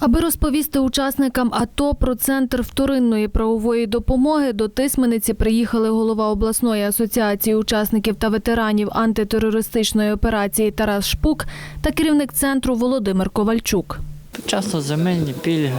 Аби розповісти учасникам АТО про центр вторинної правової допомоги, до Тисмениці приїхали голова обласної асоціації учасників та ветеранів антитерористичної операції Тарас Шпук та керівник центру Володимир Ковальчук. Часто земельні пільги,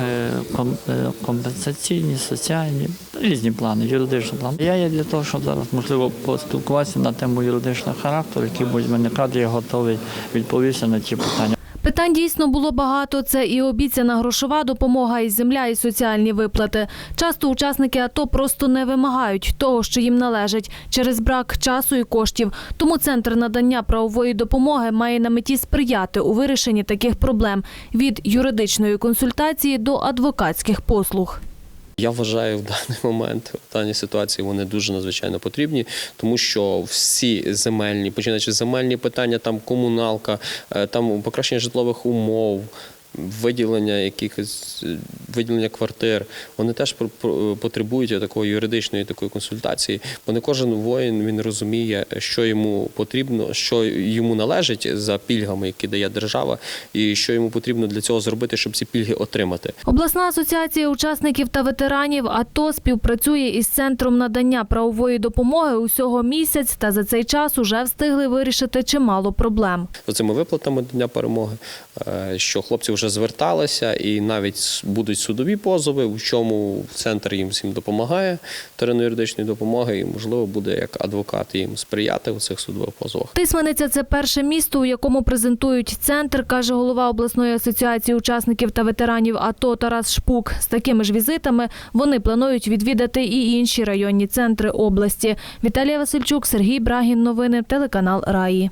е, компенсаційні, соціальні, різні плани, юридичні плани. Я є для того, щоб зараз можливо поспілкуватися на тему юридичного характеру, які будуть виникати, я готовий відповісти на ті питання. Питань дійсно було багато. Це і обіцяна грошова допомога, і земля, і соціальні виплати. Часто учасники АТО просто не вимагають того, що їм належить, через брак часу і коштів. Тому центр надання правової допомоги має на меті сприяти у вирішенні таких проблем від юридичної консультації до адвокатських послуг. Я вважаю, в даний момент в даній ситуації вони дуже надзвичайно потрібні, тому що всі земельні, починаючи земельні питання, там комуналка, е, там покращення житлових умов. Виділення якихось виділення квартир, вони теж потребують такої юридичної такої консультації. Бо не кожен воїн він розуміє, що йому потрібно, що йому належить за пільгами, які дає держава, і що йому потрібно для цього зробити, щоб ці пільги отримати. Обласна асоціація учасників та ветеранів АТО співпрацює із центром надання правової допомоги усього місяць, та за цей час уже встигли вирішити чимало проблем. цими виплатами Дня перемоги, е, що хлопці вже зверталися, і навіть будуть судові позови, в чому центр їм всім допомагає, вторинної юридичної допомоги, і можливо буде як адвокат їм сприяти у цих судових позовах. Тисмениця це перше місто, у якому презентують центр, каже голова обласної асоціації учасників та ветеранів АТО Тарас Шпук. З такими ж візитами вони планують відвідати і інші районні центри області. Віталія Васильчук, Сергій Брагін. Новини телеканал Раї.